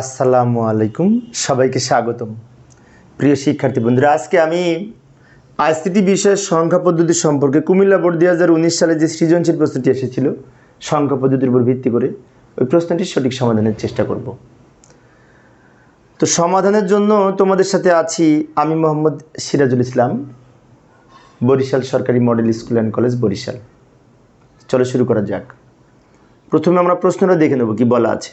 আসসালামু আলাইকুম, সবাইকে স্বাগতম। প্রিয় শিক্ষার্থী বন্ধুরা, আজকে আমি আইসিটি বিষয়ের সংখ্যা পদ্ধতি সম্পর্কে কুমিল্লা বোর্ড দুই হাজার উনিশ সালে যে সৃজনশীল প্রশ্নটি এসেছিল, সংখ্যা পদ্ধতির উপর ভিত্তি করে ওই প্রশ্নটির সঠিক সমাধানের চেষ্টা করব। তো সমাধানের জন্য তোমাদের সাথে আছি আমি মোহাম্মদ সিরাজুল ইসলাম, বরিশাল সরকারি model school and college Barishal. চলো শুরু করা যাক। প্রথমে আমরা প্রশ্নটা দেখে নেব কি বলা আছে।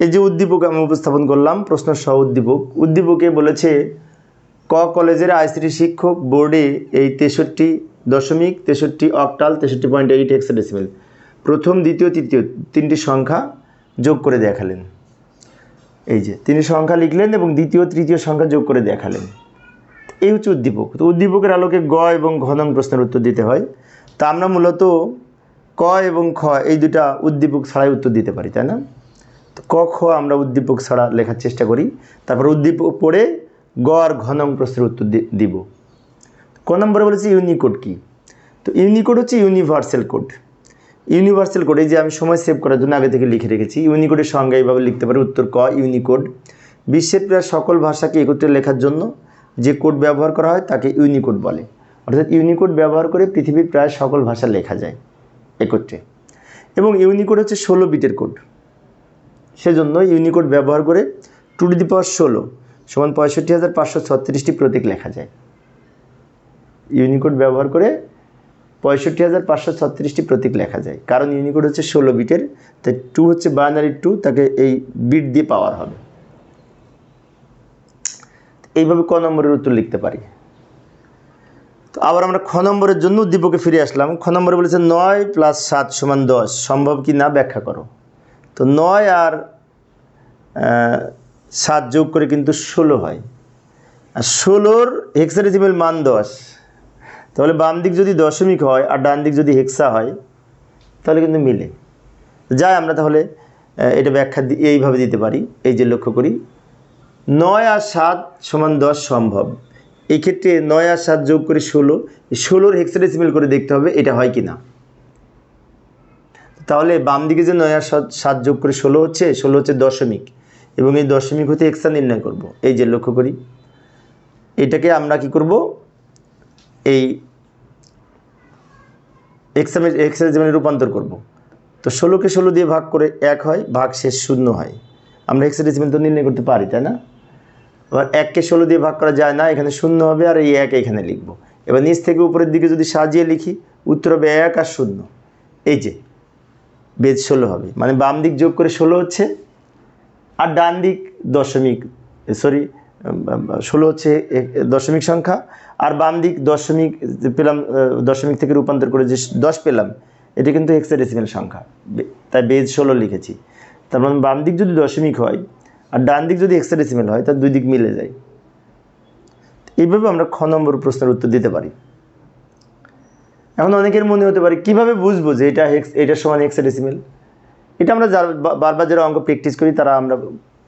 এই যে উদ্দীপক আমি উপস্থাপন করলাম প্রশ্ন সহ উদ্দীপক। উদ্দীপকে বলেছে, ক কলেজের আইসিটি শিক্ষক বোর্ডে এই তেষট্টি দশমিক তেষট্টি অক্টাল তেষট্টি পয়েন্ট এইট হেক্সাডেসিমেল প্রথম, দ্বিতীয়, তৃতীয় তিনটি সংখ্যা যোগ করে দেখালেন। এই যে তিনি সংখ্যা লিখলেন এবং দ্বিতীয়, তৃতীয় সংখ্যা যোগ করে দেখালেন। এই হচ্ছে উদ্দীপক। তো উদ্দীপকের আলোকে গ এবং ঘ নং প্রশ্নের উত্তর দিতে হয়। তা আমরা মূলত ক এবং খ এই দুটা উদ্দীপক ছাড়াই উত্তর দিতে পারি, তাই না? ক খ আমরা উদ্দীপক ছাড়া লেখার চেষ্টা করি। তারপর উদ্দীপক পড়ে গ আর ঘ নং প্রশ্নের উত্তর দিব। ক নম্বরে বলেছি ইউনিকোড কি? তো ইউনিকোড হচ্ছে ইউনিভার্সাল কোড। ইউনিভার্সাল কোড, এই যে আমি সময় সেভ করার জন্য আগে থেকে লিখে রেখেছি, ইউনিকোডের সংজ্ঞা এইভাবে লিখতে পারি উত্তর ক, ইউনিকোড। বিশ্বের প্রায় সকল ভাষাকে একত্রে লেখার জন্য যে কোড ব্যবহার করা হয় তাকে ইউনিকোড বলে। অর্থাৎ ইউনিকোড ব্যবহার করে পৃথিবীর প্রায় সকল ভাষা লেখা যায় একত্রে। এবং ইউনিকোড হচ্ছে ষোলো বিটের কোড। সেজন্য ইউনিকোড ব্যবহার করে টু টু দি পাওয়ার ষোলো সমান পঁয়ষট্টি হাজার পাঁচশো ছত্রিশটি প্রতীক লেখা যায়। ইউনিকোড ব্যবহার করে পঁয়ষট্টি হাজার পাঁচশো ছত্রিশটি প্রতীক লেখা যায়। কারণ ইউনিকোড হচ্ছে ষোলো বিটের, তাই টু হচ্ছে বাইনারি টু তাকে এই বিট দিয়ে পাওয়ার হবে। এইভাবে ক নম্বরের উত্তর লিখতে পারি। তো আবার আমরা খ নম্বরের জন্য উদ্দীপকে ফিরে আসলাম। খ নম্বরে বলেছে নয় প্লাস সাত সমান দশ, সম্ভব কি না ব্যাখ্যা করো। তো নয় আর সাত যোগ করে কিন্তু ষোলো হয়। আর ষোলোর হেক্সাডেসিমেল মান দশ। তাহলে বাম দিক যদি দশমিক হয় আর ডান দিক যদি হেক্সা হয়, তাহলে কিন্তু মিলে। যাই আমরা তাহলে এটা ব্যাখ্যা এইভাবে দিতে পারি। এই যে লক্ষ্য করি, নয় আর সাত সমান দশ সম্ভব। এক্ষেত্রে নয় আর সাত যোগ করে ষোলো ষোলোর হেক্সাডেসিমেল করে দেখতে হবে এটা হয় কি না তাহলে বাম দিকে যে নয় আর সাত যোগ করে ষোলো হচ্ছে ষোলো হচ্ছে দশমিক। এবং এই দশমিক হতে এক্সা নির্ণয় করব। এই যে লক্ষ্য করি। এটাকে আমরা কি করব? এই এক্সামে এক্সাডেসিমেলে রূপান্তর করব। তো ষোলোকে ষোলো দিয়ে ভাগ করে এক হয়, ভাগ শেষ শূন্য হয়। আমরা হেক্সাডেসিমেল তো নির্ণয় করতে পারি, তাই না? এবার এককে ষোলো দিয়ে ভাগ করা যায় না, এখানে শূন্য হবে, আর এই এক এখানে লিখব। এবার নিচ থেকে উপরের দিকে যদি সাজিয়ে লিখি, উত্তর হবে এক আর শূন্য। এই যে বেদ ষোলো হবে। মানে বাম দিক যোগ করে ষোলো হচ্ছে, আর ডান দিক দশমিক সরি ষোলো হচ্ছে দশমিক সংখ্যা, আর বাম দিক দশমিক, পেলাম দশমিক থেকে রূপান্তর করে যে দশ পেলাম, এটা কিন্তু হেক্সাডেসিমেল সংখ্যা। তাই বেদ ষোলো লিখেছি। তার মানে বাম দিক যদি দশমিক হয়, আর ডান দিক যদি হেক্সাডেসিমেল হয়, তার দুই দিক মিলে যায়। এইভাবে আমরা খ নম্বর প্রশ্নের উত্তর দিতে পারি। এখন অনেকের মনে হতে পারে, কীভাবে বুঝব যে এটা হেক্স এটার সমান হেক্সাডেসিমেল এটা আমরা যার, বারবার যারা অঙ্ক প্র্যাকটিস করি, তারা আমরা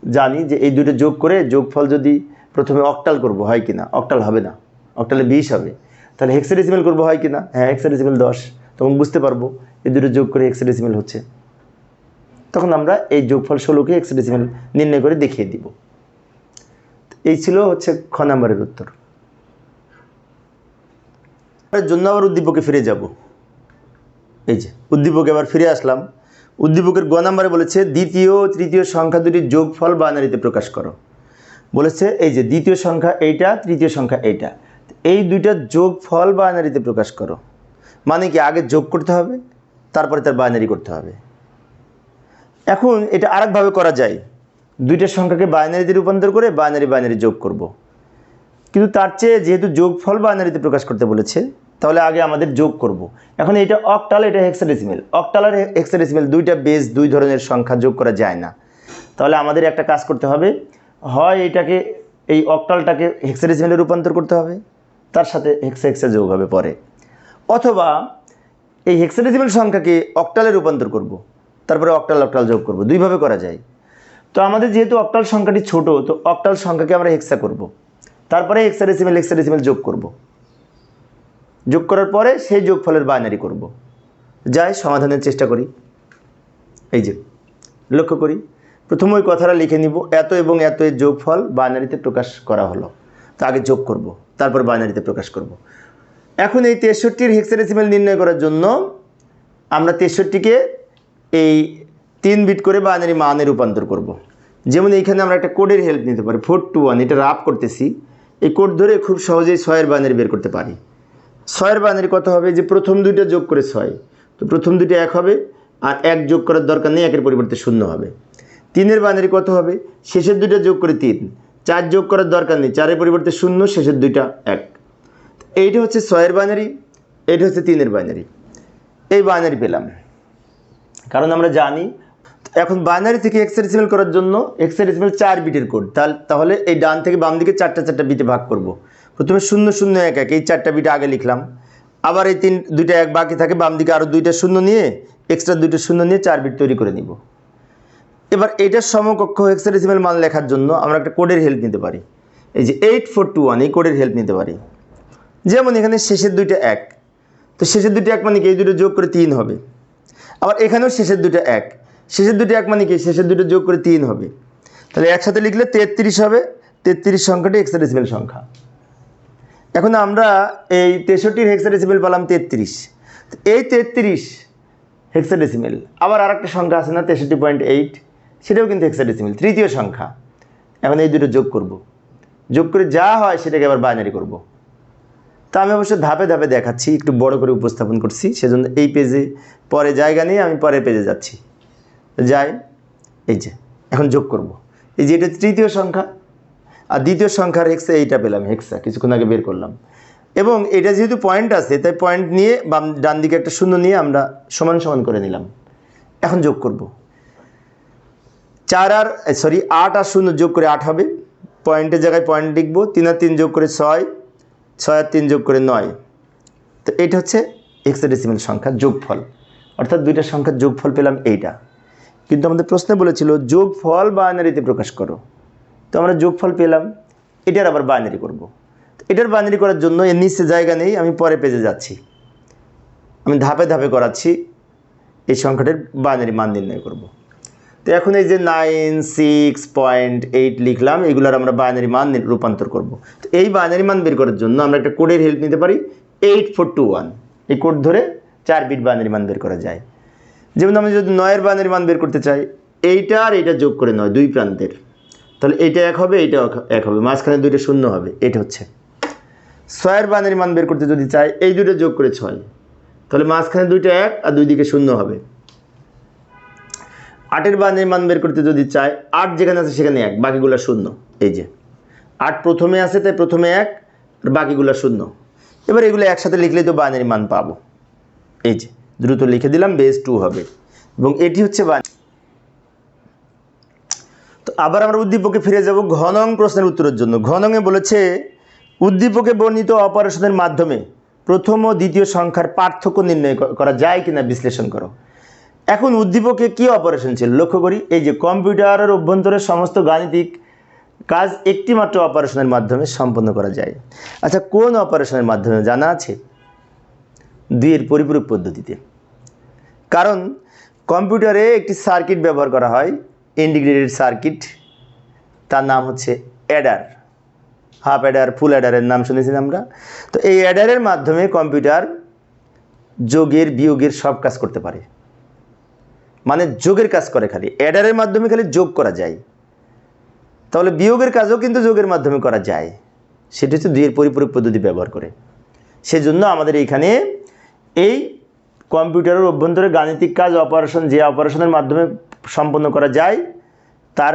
জানি যে এই দুটো যোগ করে যোগফল যদি প্রথমে অক্টাল করব, হয় কি না অক্টাল হবে না। অক্টালে বিশ হবে। তাহলে হেক্সাডেসিমেল করব, হয় কি না হ্যাঁ হেক্সাডেসিমেল দশ। তখন বুঝতে পারব এই দুটো যোগ করে হেক্সাডেসিমেল হচ্ছে। তখন আমরা এই যোগফল ষোলোকে হেক্সাডেসিমেল নির্ণয় করে দেখিয়ে দিব। এই ছিল হচ্ছে খ নাম্বারের উত্তর। এর জন্য আবার উদ্দীপকে ফিরে যাব। এই যে, উদ্দীপকে আবার ফিরে আসলাম। উদ্দীপকের গ নাম্বারে বলেছে, দ্বিতীয় তৃতীয় সংখ্যা দুটির যোগফল বাইনারিতে প্রকাশ করো। বলেছে, এই যে, দ্বিতীয় সংখ্যা এইটা, তৃতীয় সংখ্যা এইটা। এই দুইটার যোগফল বাইনারিতে প্রকাশ করো। মানে কি আগে যোগ করতে হবে, তারপরে তার বাইনারি করতে হবে। এখন এটা আরেকভাবে করা যায়। দুইটা সংখ্যাকে বাইনারিতে রূপান্তর করে বাইনারি বাইনারি যোগ করব। কিন্তু তার চেয়ে যেহেতু যোগফল বাইনারিতে প্রকাশ করতে বলেছে, তাহলে আগে আমাদের যোগ করব। এখন এটা অকটাল এটা হেক্সাডেসিমেল অকটাল আর হেক্সাডেসিমেল দুইটা বেস দুই ধরনের সংখ্যা যোগ করা যায় না তাহলে আমাদের একটা কাজ করতে হবে হয় এটাকে, এই অকটালটাকে হেক্সাডেসিমেলে রূপান্তর করতে হবে, তার সাথে হেক্সা হেক্সা যোগ হবে পরে অথবা এই হেক্সাডেসিমেল সংখ্যাকে অকটালে রূপান্তর করব। তারপরে অকটাল অকটাল যোগ করব দুইভাবে করা যায় তো আমাদের যেহেতু অকটাল সংখ্যাটি ছোট, তো অকটাল সংখ্যাকে আমরা হেক্সা করব। তারপরে হেক্সাডেসিমেল হেক্সাডেসিমেল যোগ করব। যোগ করার পরে সেই যোগফলের বাইনারি করব। যাই, সমাধানের চেষ্টা করি এই যে, লক্ষ্য করি, প্রথম ওই কথাটা লিখে নিব, এত এবং এত এর যোগফল বাইনারিতে প্রকাশ করা হলো তা আগে যোগ করব, তারপর বাইনারিতে প্রকাশ করব এখন এই তেষট্টির হেক্সাডেসিমেল নির্ণয় করার জন্য আমরা তেষট্টিকে এই তিন বিট করে বাইনারি মানে রূপান্তর করব। যেমন এইখানে আমরা একটা কোডের হেল্প নিতে পারি ফোর টু ওয়ান এটা রাফ করতেছি এই কোড ধরে খুব সহজেই ছয়ের বাইনারি বের করতে পারি। ছয়ের বাইনারি কত হবে যে প্রথম দুইটা যোগ করে ছয়। তো প্রথম দুইটা এক হবে আর এক যোগ করার দরকার নেই, একের পরিবর্তে শূন্য হবে। তিনের বাইনারি কত হবে শেষের দুইটা যোগ করে তিন। চার যোগ করার দরকার নেই, চারের পরিবর্তে শূন্য, শেষের দুইটা এক। এইটা হচ্ছে ছয়ের বাইনারি এইটা হচ্ছে তিনের বাইনারি এই বাইনারি পেলাম। কারণ আমরা জানি এখন বাইনারি থেকে এক্সারেসিমেল করার জন্য এক্সারেসিমেল চার বিটের কোড তাহলে এই ডান থেকে বাম দিকে চারটা চারটা বিটে ভাগ করব। প্রথমে শূন্য শূন্য এক এক, এই চারটা বিটে আগে লিখলাম। আবার এই তিন দুইটা এক বাকি থাকে, বাম দিকে আরও দুইটা শূন্য নিয়ে এক্সট্রা দুইটা শূন্য নিয়ে চার বিট তৈরি করে নিব। এবার এইটার সমকক্ষ হেক্সাডেসিমেল মান লেখার জন্য আমরা একটা কোডের হেল্প নিতে পারি। এই যে এইট ফোর টু ওয়ান এই কোডের হেল্প নিতে পারি। যেমন এখানে শেষের দুইটা এক। তো শেষের দুইটা এক মানে কি? এই দুটো যোগ করে তিন হবে। আবার এখানেও শেষের দুটো এক। শেষের দুটি এক মানে কি? শেষের দুটো যোগ করে তিন হবে। তাহলে একসাথে লিখলে তেত্রিশ হবে। তেত্রিশ সংখ্যাটি হেক্সাডেসিমেল সংখ্যা। এখন আমরা এই তেষট্টির হেক্সাডেসিমেল পেলাম তেত্রিশ। এই তেত্রিশ হেক্সাডেসিমেল আবার আরেকটা সংখ্যা আছে না, তেষট্টি পয়েন্ট এইট সেটাও কিন্তু হেক্সাডেসিমেল তৃতীয় সংখ্যা। এখন এই দুটো যোগ করব। যোগ করে যা হয় সেটাকে আবার বাইনারি করব। তা আমি অবশ্য ধাপে ধাপে দেখাচ্ছি, একটু বড় করে উপস্থাপন করছি, সেজন্য এই পেজে পরে জায়গা নিয়ে আমি পরের পেজে যাচ্ছি। যাই এই যে, এখন যোগ করব। এই যে এটা তৃতীয় সংখ্যা, আর দ্বিতীয় সংখ্যার হেক্সা এইটা পেলাম হেক্সা কিছুক্ষণ আগে বের করলাম। এবং এটা যেহেতু পয়েন্ট আছে, তাই পয়েন্ট নিয়ে বাম, ডান দিকে একটা শূন্য নিয়ে আমরা সমান সমান করে নিলাম। এখন যোগ করব। চার আর সরি আট আর শূন্য যোগ করে আট হবে। পয়েন্টের জায়গায় পয়েন্ট লিখব, তিন আর তিন যোগ করে ছয় ছয় আর তিন যোগ করে নয়। তো এটা হচ্ছে এক্সাডেসিমেল সংখ্যা যোগফল। অর্থাৎ দুইটা সংখ্যার যোগফল পেলাম এইটা। কিন্তু আমাদের প্রশ্নে বলেছিল যোগফল বাইনারিতে প্রকাশ করো। তো আমরা যোগফল পেলাম, এটার আবার বাইনারি করব। এটার বাইনারি করার জন্য এর নিচে জায়গা নেই, আমি পরে পেজে যাচ্ছি। আমি ধাপে ধাপে করাচ্ছি, এই সংখ্যাটার বাইনারি মান নির্ণয় করব। তো এখন এই যে নাইন সিক্স পয়েন্ট এইট লিখলাম, এগুলোর আমরা বাইনারি মান রূপান্তর করব। তো এই বাইনারি মান বের করার জন্য আমরা একটা কোডের হেল্প নিতে পারি এইট ফোর টু ওয়ান এই কোড ধরে চার বিট বাইনারি মান বের করা যায়। যেমন আমি যদি নয়ের বানের মান বের করতে চাই, এইটা আর এইটা যোগ করে নয়, দুই প্রান্তের। তাহলে এইটা এক হবে, এইটা এক হবে, মাঝখানে দুইটা শূন্য হবে, এটা হচ্ছে। ছয়ের বাইনারি মান বের করতে যদি চাই, এই দুটো যোগ করে ছয়। তাহলে মাঝখানে দুইটা এক আর দুই দিকে শূন্য হবে। আটের বাইনারি মান বের করতে যদি চাই, আট যেখানে আছে সেখানে এক, বাকিগুলো শূন্য, এই যে। আট প্রথমে আছে, তাই প্রথমে এক, আর বাকিগুলো শূন্য। এবার এগুলো একসাথে লিখলেই তো বাইনারি মান পাবো, এই যে। দ্রুত লিখে দিলাম বেস টু হবে। এবং এটি হচ্ছে তো আবার আমরা উদ্দীপকে ফিরে যাব ঘনং প্রশ্নের উত্তরের জন্য। ঘনংয়ে বলেছে, উদ্দীপকে বর্ণিত অপারেশনের মাধ্যমে প্রথম ও দ্বিতীয় সংখ্যার পার্থক্য নির্ণয় করা যায় কিনা বিশ্লেষণ করো। এখন উদ্দীপকে কি অপারেশন ছিল? লক্ষ্য করি, এই যে কম্পিউটারের অভ্যন্তরে সমস্ত গাণিতিক কাজ একটি মাত্র অপারেশনের মাধ্যমে সম্পন্ন করা যায়। আচ্ছা কোন অপারেশনের মাধ্যমে জানা আছে? দুইয়ের পরিপূরক পদ্ধতিতে। কারণ কম্পিউটারে একটি সার্কিট ব্যবহার করা হয়, ইন্টিগ্রেটেড সার্কিট। তার নাম হচ্ছে অ্যাডার। হাফ অ্যাডার, ফুল অ্যাডারের নাম শুনেছি আমরা। তো এই অ্যাডারের মাধ্যমে কম্পিউটার যোগের, বিয়োগের সব কাজ করতে পারে। মানে যোগের কাজ করে খালি। অ্যাডারের মাধ্যমে খালি যোগ করা যায়। তাহলে বিয়োগের কাজও কিন্তু যোগের মাধ্যমে করা যায়। সেটি হচ্ছে দুইয়ের পরিপূরক পদ্ধতি ব্যবহার করে। সেজন্য আমাদের এইখানে এই কম্পিউটারের অভ্যন্তরে গাণিতিক কাজ অপারেশন যে অপারেশনের মাধ্যমে সম্পন্ন করা যায়, তার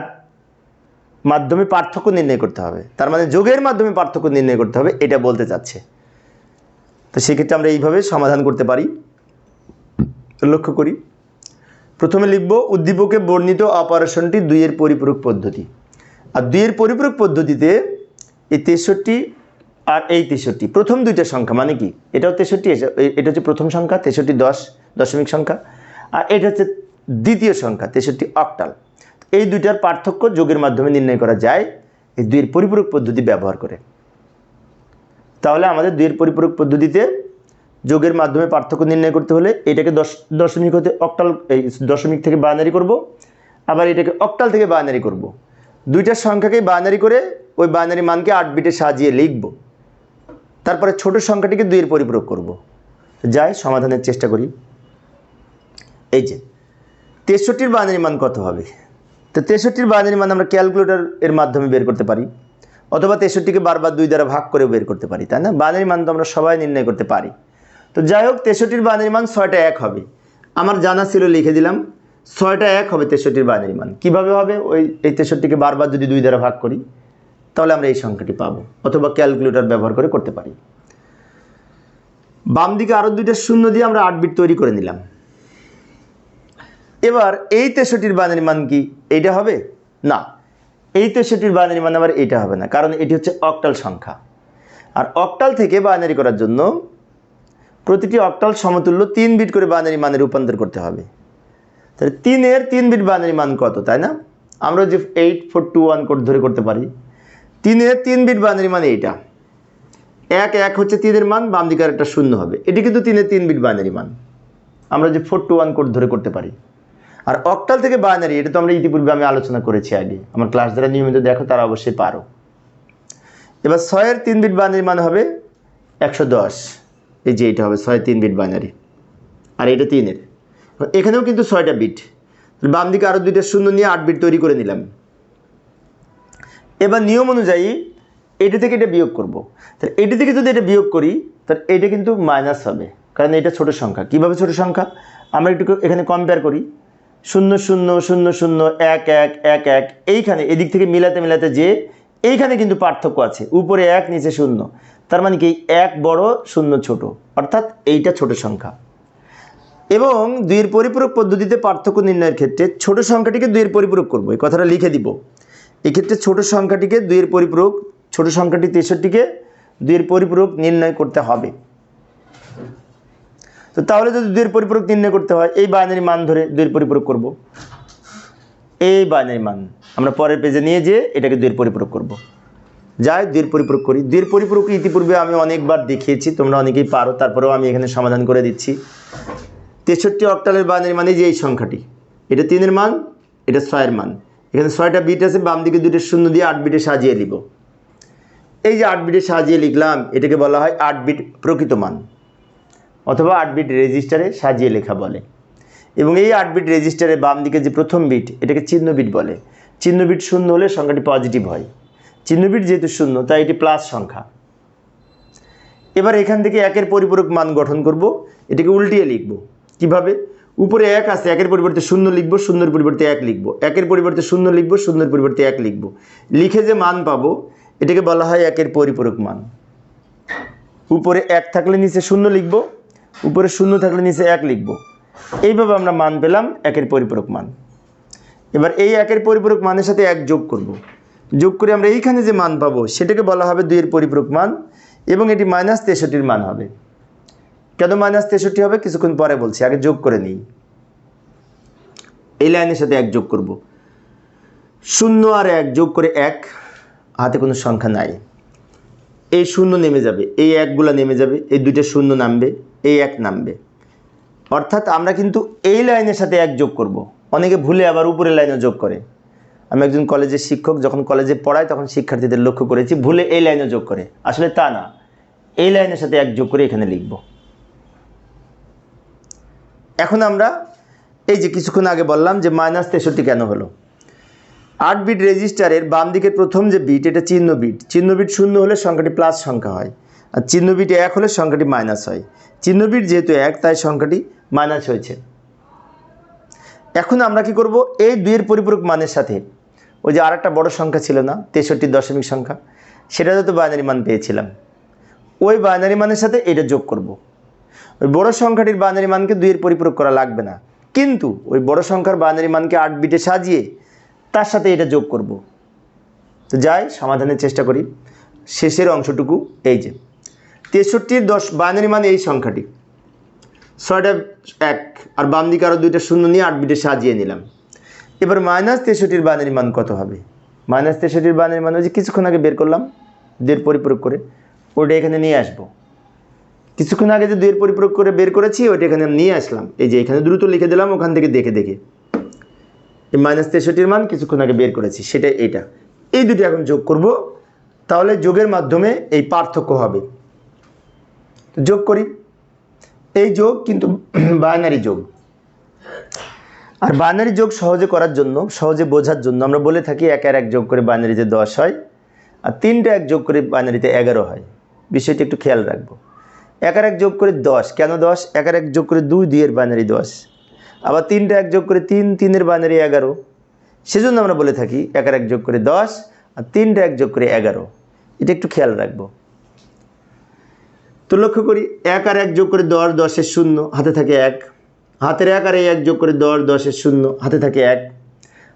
মাধ্যমে পার্থক্য নির্ণয় করতে হবে। তার মানে যোগের মাধ্যমে পার্থক্য নির্ণয় করতে হবে, এটা বলতে চাচ্ছে। তো সেক্ষেত্রে আমরা এইভাবে সমাধান করতে পারি। লক্ষ্য করি। প্রথমে লিখব, উদ্দীপকে বর্ণিত অপারেশনটি দুইয়ের পরিপূরক পদ্ধতি। আর দুইয়ের পরিপূরক পদ্ধতিতে এই তেষট্টি আর এই তেষট্টি, প্রথম দুইটা সংখ্যা মানে কি? এটাও তেষট্টি, এটা- হচ্ছে প্রথম সংখ্যা, তেষট্টি দশ, দশমিক সংখ্যা। আর এটা হচ্ছে দ্বিতীয় সংখ্যা, তেষট্টি অক্টাল। এই দুইটার পার্থক্য যোগের মাধ্যমে নির্ণয় করা যায়, এই দুইয়ের পরিপূরক পদ্ধতি ব্যবহার করে। তাহলে আমাদের দুইয়ের পরিপূরক পদ্ধতিতে যোগের মাধ্যমে পার্থক্য নির্ণয় করতে হলে এটাকে দশ, দশমিক হতে অক্টাল, এই দশমিক থেকে বাইনারি করব, আবার এটাকে অক্টাল থেকে বাইনারি করব। দুইটার সংখ্যাকে বাইনারি করে ওই বাইনারি মানকে আট বিটে সাজিয়ে লিখব। তারপরে ছোট সংখ্যাটিকে দুইয়ের পরিপূরক করব। যাই, সমাধানের চেষ্টা করি। এই যে, তেষট্টির বাইনারি মান কত হবে? তো তেষট্টির বাইনারি মান আমরা ক্যালকুলেটর এর মাধ্যমে বের করতে পারি, অথবা তেষট্টিকে বারবার দুই দ্বারা ভাগ করে বের করতে পারি, তাই না? বাইনারি মান তো আমরা সবাই নির্ণয় করতে পারি। তো যাই হোক, তেষট্টির বাইনারি মান ছয়টা এক হবে। আমার জানা ছিল, লিখে দিলাম, ছয়টা এক হবে তেষট্টির বাইনারি মান। কীভাবে হবে? ওই, এই তেষট্টিকে বারবার যদি দুই দ্বারা ভাগ করি তাহলে আমরা এই সংখ্যাটি পাবো, অথবা ক্যালকুলেটর ব্যবহার করে করতে পারি। বাম দিকে আরও দুইটা শূন্য দিয়ে আমরা আট বিট তৈরি করে নিলাম। এবার এই তেষট্টির বাইনারি মান কি, এইটা হবে? না, এই তেষট্টির বাইনারি মান আবার এটা হবে না, কারণ এটি হচ্ছে অক্টাল সংখ্যা। আর অক্টাল থেকে বাইনারি করার জন্য প্রতিটি অক্টাল সমতুল্য তিন বিট করে বাইনারি মানে রূপান্তর করতে হবে। তাহলে তিনের তিন বিট বাইনারি মান কত, তাই না? আমরা যে eight four two one code ধরে করতে পারি তিনের তিন বিট বাইনারি মানে এইটা এক এক হচ্ছে তিনের মান, বাম দিকে একটা শূন্য হবে। এটি কিন্তু তিনের তিন বিট বাইনারি মান। আমরা যে ফোর টু ওয়ান কোড ধরে করতে পারি। আর অক্টাল থেকে বাইনারি এটা তো আমরা ইতিপূর্বে আমি আলোচনা করেছি আগে। আমার ক্লাস যারা নিয়মিত দেখো, তারা অবশ্যই পারো। এবার ছয়ের তিন বিট বাইনারি মান হবে একশো দশ। এই যে এটা হবে ছয় তিন বিট বাইনারি আর এটা তিনের। এখানেও কিন্তু ছয়টা বিট। বাম দিকে আরও দুইটা শূন্য নিয়ে আট বিট তৈরি করে নিলাম। এবার নিয়ম অনুযায়ী এটা থেকে এটা বিয়োগ করব। তাহলে এটা থেকে যদি এটা বিয়োগ করি তাহলে এটা কিন্তু মাইনাস হবে। কারণ এটা ছোট সংখ্যা। কীভাবে ছোট সংখ্যা? আমরা একটু এখানে কম্পেয়ার করি। শূন্য শূন্য শূন্য শূন্য, এক এক এক এক, এইখানে, এদিক থেকে মিলাতে মিলাতে যে, এইখানে কিন্তু পার্থক্য আছে। উপরে এক, নিচে শূন্য। তার মানে কি? এক বড়, শূন্য ছোট। অর্থাৎ এইটা ছোট সংখ্যা। এবং দুইয়ের পরিপূরক পদ্ধতিতে পার্থক্য নির্ণয়ের ক্ষেত্রে ছোট সংখ্যাটিকে দুইয়ের পরিপূরক করব। এই কথাটা লিখে দিব। এক্ষেত্রে ছোট সংখ্যাটিকে দুইয়ের পরিপূরক, ছোট সংখ্যাটি তেষট্টিকে দুইয়ের পরিপূরক নির্ণয় করতে হবে। তো তাহলে যদি দুইয়ের পরিপূরক নির্ণয় করতে হয়, এই বাইনারি মান ধরে দুইয়ের পরিপূরক করব। এই বাইনারি মান, আমরা পরের পেজে নিয়ে যেয়ে এটাকে দুইয়ের পরিপূরক করব। যাই, দুইয়ের পরিপূরক করি। দুইয়ের পরিপূরক ইতিপূর্বে আমি অনেকবার দেখিয়েছি, তোমরা অনেকেই পারো, তারপরেও আমি এখানে সমাধান করে দিচ্ছি। তেষট্টি অক্টালের বাইনারি মানে যে এই সংখ্যাটি, এটা তিনের মান, এটা ছয়ের মান। এখানে ছয়টা বিট আছে, বাম দিকে দুটো শূন্য দিয়ে আট বিটে সাজিয়ে লিখব এই যে আট বিটে সাজিয়ে লিখলাম, এটাকে বলা হয় আট বিট প্রকৃত মান, অথবা আট বিট রেজিস্টারে সাজিয়ে লেখা বলে। এবং এই আট বিট রেজিস্টারে বাম দিকে যে প্রথম বিট, এটাকে চিহ্ন বিট বলে। চিহ্ন বিট শূন্য হলে সংখ্যাটি পজিটিভ হয়। চিহ্ন বিট যেহেতু শূন্য, তাই এটি প্লাস সংখ্যা। এবার এখান থেকে একের পরিপূরক মান গঠন করব, এটাকে উল্টিয়ে লিখব। কীভাবে? উপরে এক আছে, একের পরিবর্তে শূন্য লিখব, শূন্যের পরিবর্তে এক লিখব। একের পরিবর্তে শূন্য লিখব, শূন্যের পরিবর্তে এক লিখব। লিখে যে মান পাবো, এটাকে বলা হয় একের পরিপূরক মান। উপরে এক থাকলে নিচে শূন্য লিখব, উপরে শূন্য থাকলে নিচে এক লিখব। এইভাবে আমরা মান পেলাম একের পরিপূরক মান। এবার এই একের পরিপূরক মানের সাথে এক যোগ করব। যোগ করে আমরা এইখানে যে মান পাবো, সেটাকে বলা হবে দুইয়ের পরিপূরক মান এবং এটি মাইনাস তেষট্টির মান হবে। কেন মাইনাস তেষট্টি হবে? কিছুক্ষণ পরে বলছি, আগে যোগ করে নিই। এই লাইনের সাথে এক যোগ করব। শূন্য আর এক যোগ করে এক, হাতে কোনো সংখ্যা নাই। এই শূন্য নেমে যাবে, এই একগুলা নেমে যাবে, এই দুইটা শূন্য নামবে, এই এক নামবে। অর্থাৎ আমরা কিন্তু এই লাইনের সাথে এক যোগ করব। অনেকে ভুলে আবার উপরের লাইনে যোগ করে। আমি একজন কলেজের শিক্ষক, যখন কলেজে পড়াই তখন শিক্ষার্থীদের লক্ষ্য করেছি, ভুলে এই লাইনে যোগ করে। আসলে তা না। এই লাইনের সাথে এক যোগ করে এখানে লিখব। এখন আমরা এই যে কিছুক্ষণ আগে বললাম যে মাইনাস তেষট্টি কেন হলো? আট বিট রেজিস্টারের বাম দিকের প্রথম যে বিট এটা চিহ্ন বিট চিহ্ন বিট শূন্য হলে সংখ্যাটি প্লাস সংখ্যা হয়। আর চিহ্ন বিট এক হলে সংখ্যাটি মাইনাস হয়। চিহ্ন বিট যেহেতু এক, তাই সংখ্যাটি মাইনাস হয়েছে। এখন আমরা কি করব? এই দুইয়ের পরিপূরক মানের সাথে, ওই যে আর একটা বড়ো সংখ্যা ছিল না, তেষট্টি দশমিক সংখ্যা, সেটাতে তো বাইনারি মান পেয়েছিলাম। ওই বাইনারি মানের সাথে এটা যোগ করব। ওই বড় সংখ্যাটির বাইনারি মানকে দুইয়ের পরিপূরক করা লাগবে না। কিন্তু ওই বড় সংখ্যার বাইনারি মানকে আট বিটে সাজিয়ে তার সাথে এটা যোগ করব। তো যাই, সমাধানের চেষ্টা করি। শেষের অংশটুকু, এই যে। তেষট্টির দশ বাইনারি মান এই সংখ্যাটি। ছয়টা এক, আর বাম দিকে আরও দুইটা শূন্য নিয়ে আট বিটে সাজিয়ে নিলাম। এবার মাইনাস তেষট্টির বাইনারি মান কত হবে? মাইনাস তেষট্টির বাইনারি মান যে কিছুক্ষণ আগে বের করলাম, দুইয়ের পরিপূরক করে। ওটা এখানে নিয়ে আসব। কিছুক্ষণ আগে যে দুইয়ের পরিপূরক করে বের করেছি, ওইটা এখানে আমি নিয়ে আসলাম। এই যে এখানে দ্রুত লিখে দিলাম, ওখান থেকে দেখে দেখে। এই মাইনাস তেষট্টির মান কিছুক্ষণ আগে বের করেছি, সেটা এটা এই দুটি এখন যোগ করব, তাহলে যোগের মাধ্যমে এই পার্থক্য হবে। যোগ করি। এই যোগ কিন্তু বাইনারি যোগ। আর বাইনারি যোগ সহজে করার জন্য, সহজে বোঝার জন্য আমরা বলে থাকি এক আর এক যোগ করে বাইনারিতে দশ হয়, আর তিনটা এক যোগ করে বাইনারিতে এগারো হয়। বিষয়টি একটু খেয়াল রাখব। এক আর এক যোগ করে দশ। কেন দশ? এক আর এক যোগ করে দুই, দুইয়ের বাইনারি দশ। আবার তিনটা এক যোগ করে তিন, তিনের বাইনারি এগারো। সেজন্য আমরা বলে থাকি এক আর এক যোগ করে দশ আর তিনটা এক যোগ করে এগারো। এটা একটু খেয়াল রাখব। তো লক্ষ্য করি, এক আর এক যোগ করে দশ, দশের শূন্য, হাতে থাকে এক। হাতের এক আর এক যোগ করে দশ, দশের শূন্য, হাতে থাকে এক।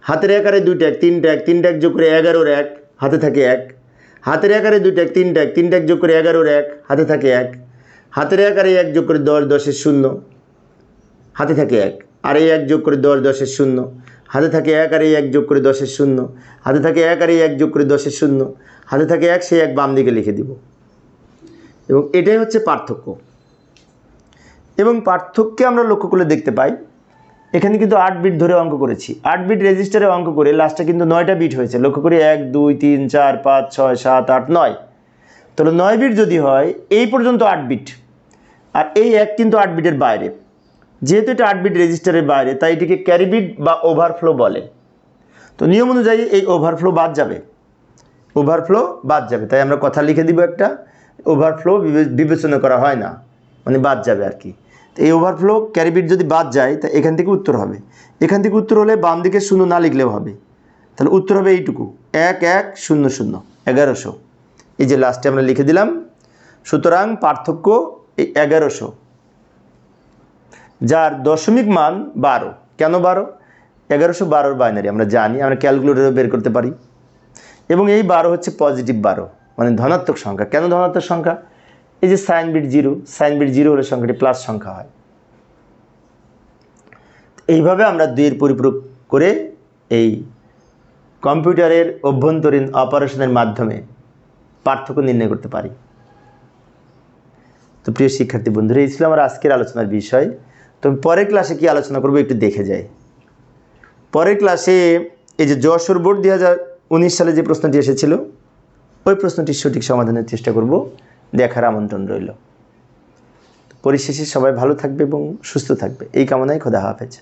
হাতের এক আরে দুইটা এক, তিনটা এক তিনটা এক যোগ করে এগারোর এক, হাতে থাকে এক। হাতের এক আরে দুইটা এক, তিনটা এক তিনটা এক যোগ করে এগারোর এক, হাতে থাকে এক। হাতের এক আর এই এক যোগ করে দশ দশের শূন্য। হাতে থাকে এক। আর এই এক যোগ করে দশ দশের শূন্য। হাতে থাকে এক আর এই এক যোগ করে দশের শূন্য। হাতে থাকে এক আর এই এক যোগ করে দশের শূন্য। হাতে থাকে এক, সেই এক বাম দিকে লিখে দিব। এবং এটাই হচ্ছে পার্থক্য। এবং পার্থক্যে আমরা লক্ষ্য করলে দেখতে পাই, এখানে কিন্তু আট বিট ধরে অঙ্ক করেছি। আট বিট রেজিস্টারে অঙ্ক করে লাস্টে কিন্তু নয়টা বিট হয়েছে। লক্ষ্য করি এক, দুই, তিন, চার, পাঁচ, ছয়, সাত, আট, নয়। তাহলে নয় বিট যদি হয়, এই পর্যন্ত আট বিট। আর এই এক কিন্তু আট বিটের বাইরে। যেহেতু এটা আট বিট রেজিস্টারের বাইরে, তাই এটিকে ক্যারি বিট বা ওভারফ্লো বলে। তো নিয়ম অনুযায়ী এই ওভারফ্লো বাদ যাবে। ওভারফ্লো বাদ যাবে। তাই আমরা কথা লিখে দিব একটা, ওভারফ্লো বিবেচনা করা হয় না। মানে বাদ যাবে আর কি। তো এই ওভারফ্লো ক্যারিবিট যদি বাদ যায়, তা এখান থেকে উত্তর হবে। এখান থেকে উত্তর হলে বাম দিকে শূন্য না লিখলেও হবে। তাহলে উত্তর হবে এইটুকু। এক এক, শূন্য শূন্য, এগারোশো। এই যে লাস্টে আমরা লিখে দিলাম। সুতরাং পার্থক্য এই এগারোশো। যার দশমিক মান বারো। কেন বারো? এগারোশো বারোর বাইনারি আমরা জানি, আমরা ক্যালকুলেটরও বের করতে পারি। এবং এই বারো হচ্ছে পজিটিভ বারো মানে ধনাত্মক সংখ্যা। কেন ধনাত্মক সংখ্যা? এই যে sign bit zero sign bit zero হলে সংখ্যাটি প্লাস সংখ্যা হয়। এইভাবে আমরা দুইয়ের পরিপূরক করে এই কম্পিউটারের অভ্যন্তরীণ অপারেশনের মাধ্যমে পার্থক্য নির্ণয় করতে পারি। তো প্রিয় শিক্ষার্থী বন্ধুরা, এই ছিল আমার আজকের আলোচনার বিষয়। তো পরের ক্লাসে কি আলোচনা করব একটু দেখে যাই। পরের ক্লাসে এই যে যশোর বোর্ড দুই হাজার উনিশ সালে যে প্রশ্নটি এসেছিল, ওই প্রশ্নটির সঠিক সমাধানের চেষ্টা করব। দেখার আমন্ত্রণ রইল। পরিশেষে সবাই ভালো থাকবে এবং সুস্থ থাকবে। এই কামনায় খোদা হাফেজ।